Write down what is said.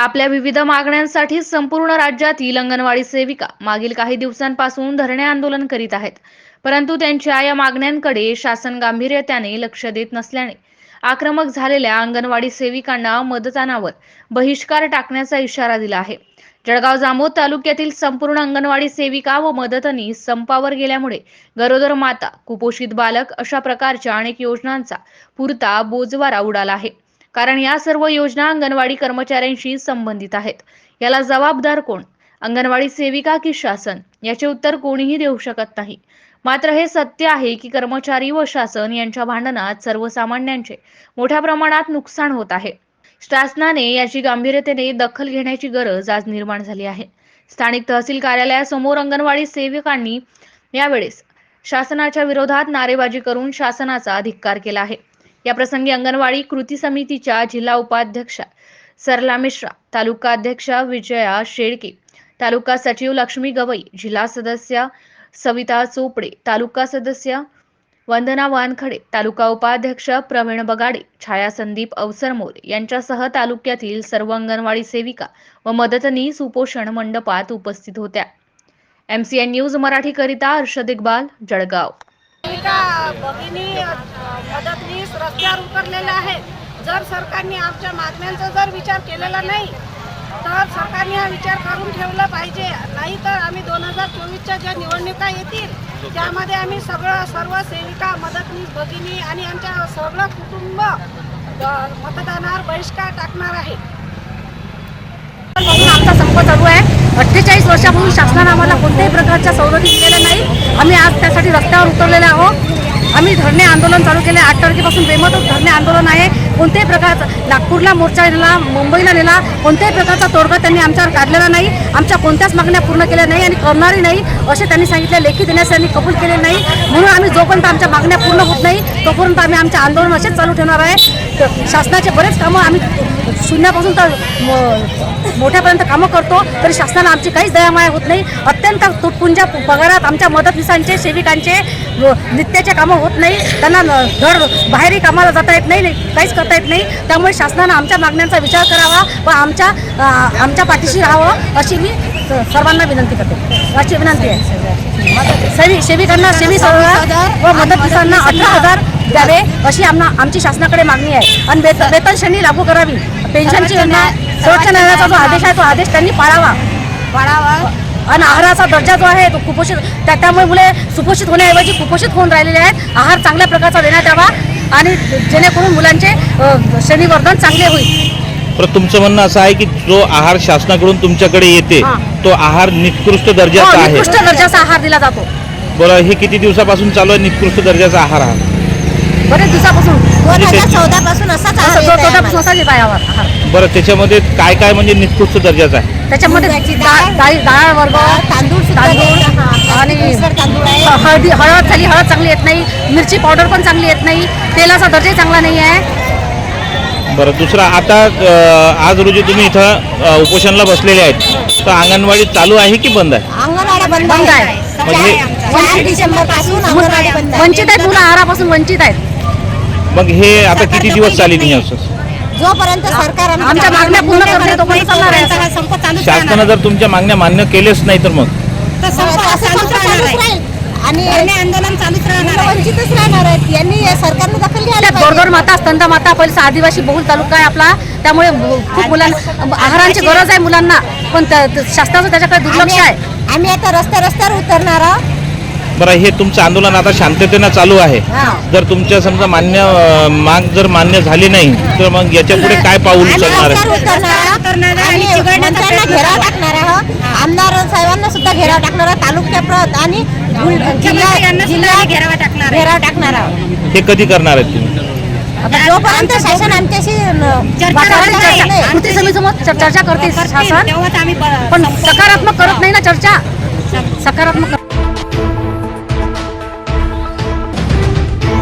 आपल्या विविध मागण्यांसाठी संपूर्ण राज्यातील अंगणवाडी सेविका मागील काही दिवसांपासून धरणे आंदोलन करीत आहेत. परंतु त्यांच्या या मागण्यांकडे शासन गांभीर्यतेने लक्ष देत नसल्याने आक्रमक झालेल्या अंगणवाडी सेविकांना मदतानावर बहिष्कार टाकण्याचा इशारा दिला आहे. जळगाव जामोद तालुक्यातील संपूर्ण अंगणवाडी सेविका व मदतनी संपावर गेल्यामुळे गरोदर माता कुपोषित बालक अशा प्रकारच्या अनेक योजनांचा पुरता बोजवारा उडाला आहे. कारण या सर्व योजना अंगणवाडी कर्मचाऱ्यांशी संबंधित आहेत. याला जबाबदार कोण? अंगणवाडी सेविका की शासन? याचे उत्तर कोणीही देऊ शकत नाही. मात्र हे सत्य आहे की कर्मचारी व शासन यांच्या भांडणात सर्वसामान्यांचे मोठ्या प्रमाणात नुकसान होत आहे. शासनाने याची गांभीर्यतेने दखल घेण्याची गरज आज निर्माण झाली आहे. स्थानिक तहसील कार्यालयासमोर अंगणवाडी सेविकांनी यावेळेस शासनाच्या विरोधात नारेबाजी करून शासनाचा धिक्कार केला आहे. या प्रसंगी अंगणवाडी कृती समितीच्या जिल्हा उपाध्यक्षा सरला मिश्रा तालुका अध्यक्षा विजया शेळके तालुका सचिव लक्ष्मी गवई जिल्हा सदस्य सविता चोपडे तालुका सदस्य वंदना वानखडे तालुका उपाध्यक्ष प्रवीण बगाडे छाया संदीप अवसरमोर यांच्यासह तालुक्यातील सर्व अंगणवाडी सेविका व मदतनीस उपोषण मंडपात उपस्थित होत्या. एमसीएन न्यूज मराठीकरिता हर्षद इक्बाल जळगाव. एका भगिनी मदतनीस रस्त्यावर उतरलेल्या आहेत. जर सरकारने आमच्या मागण्यांचा जर विचार केलेला नाही तर सरकारने हा विचार करून ठेवला पाहिजे. नाही तर आम्ही दोन हजार चोवीसच्या ज्या निवडणुका येतील त्यामध्ये आम्ही सगळं सर्व सेविका मदतनीस भगिनी आणि आमच्या सगळं कुटुंब मतदानावर बहिष्कार टाकणार आहे पासून आमचा संप चालू आहे अठ्ठेचाळीस वर्षापूर्वी शासनाने आम्हाला कोणत्याही प्रकारच्या सवलती दिलेल्या नाही. आम्ही आज त्यासाठी रस्त्यावर उतरलेले आहोत. आम्ही धरणे आंदोलन चालू केले. आठ तारखेपासून बेमतच धरणे आंदोलन आहे. कोणत्याही प्रकारचा नागपूरला मोर्चा नेला मुंबईला नेला कोणत्याही प्रकारचा तोडगा त्यांनी आमच्यावर काढलेला नाही. आमच्या कोणत्याच मागण्या पूर्ण केल्या नाही आणि करणारही नाही असे त्यांनी सांगितले. लेखी देण्यास त्यांनी कबूल केले नाही. म्हणून आम्ही जोपर्यंत आमच्या मागण्या पूर्ण होत नाही तोपर्यंत आम्ही आमचे आंदोलन असेच चालू ठेवणार आहे. शासनाचे बरेच कामं आम्ही शून्यापासून तर मोठ्यापर्यंत कामं करतो तरी शासनाला आमची काहीच दयामाया होत नाही. अत्यंत तुटपुंजा पगारात आमच्या मदतनीसांचे सेविकांचे नित्याचे कामं होत नाही. त्यांना धड बाहेरही कामाला जाता येत नाही काहीच करता येत नाही. त्यामुळे शासनानं आमच्या मागण्यांचा विचार करावा व आमच्या आमच्या पाठीशी राहावं अशी मी स- सर्वांना विनंती करते. अशी विनंती आहे. सेवी सेविकांना सेवी व मदतनीसांना अठरा हजार द्यावे अशी आम्हा आमची शासनाकडे मागणी आहे. आणि वेत वेतन श्रेणी लागू करावी. पेन्शनची योजना सर्वोच्च न्यायालयाचा जो आदेश आहे तो आदेश त्यांनी पाळावा. वाढावा आणि आहाराचा दर्जा जो आहे तो कुपोषित त्या त्यामुळे मुले सुपोषित होण्याऐवजी कुपोषित होऊन राहिलेले आहेत. आहार चांगल्या प्रकारचा देण्यात यावा आणि जेणेकरून मुलांचे श्रेणीवर्धन चांगले होईल. पण तुमचं म्हणणं असं आहे की जो आहार शासनाकडून तुमच्याकडे येते हां. तो आहार निकृष्ट हो, दर्जाचा आहे. निकृष्ट दर्जाचा आहार दिला जातो. बोला हे किती दिवसापासून चालू आहे निकृष्ट दर्जाचा आहार हा बरेच दिवसापासून म्हणजे ते- चौदा पासून असाच असा येत आहे आहार आहार. बरं त्याच्यामध्ये काय काय म्हणजे निकृष्ट दर्जाचा आहे? त्याच्यामध्ये मुगाची डाळ डाळ, डाळी- डाळ वर्ग तांदूळ सुद्धा हा. आणि मिक्सर तांदूळ आहे. ह- हळदी हळद झाली हळद चांगली येत नाही. मिरची पावडर पण चांगली येत नाही. तेलाचा दर्जाही चांगला नाही आहे. बरं दुसरा आता अं, आज रोजी तुम्ही इथं अं, उपोषणला बसलेले आहेत. तर अंगणवाडी चालू आहे की बंद आहे? अंगणवाड्या बंद बंद आहे. आहे. म्हणजे चार डिसेंबरपासून अंगणवाडी बंद आहे. वंचित आहेत मुलं आहारापासून वंचित आहेत. मग हे आता किती दिवस चालेल हे असं? जोपर्यंत सरकार आमच्या मागण्या पूर्ण करत नाही, तोपर्यंत चालणार आहे. तोपर्यंत हा संप चालूच शासनानं जर तुमच्या मागण्या मान्य केलेच नाही तर मग? तर संप असं संप चालूच राहील. आणि आंदोलन चालूच राहणार वंचितच राहणार आहेत. यांनी या सरकारनं दखल घ्यायला गोरगोर माता स्तंदा माता पहिला आदिवासी बहुल तालुका आहे आपला. त्यामुळे खूप मुलांना आहारांची गरज आहे मुलांना. पण त्या शासनाचं त्याच्याकडे दुर्लक्ष आम्ही आहे. आम्ही आता रस्त्या रस्त्यावर उतरणार आहोत. बरं हे तुमचं आंदोलन आता शांततेनं चालू आहे. जर तुमच्या समजा मान्य माग जर मान्य झाली नाही तर मग याच्यापुढे काय पाऊल उचलणार आहे? आणि घेराव टाकणार आहोत आमदार साहेबांना सुद्धा घेराव टाकणार आहोत तालुक्याप्रत आणि जिल्हा जिल्हा घेराव टाकणार घेराव टाकणार हे कधी करणार आहेत तुम्ही? जोपर्यंत शासन आमच्याशी चर्चा करते शासन. पण सकारात्मक करत नाही ना चर्चा. सकारात्मक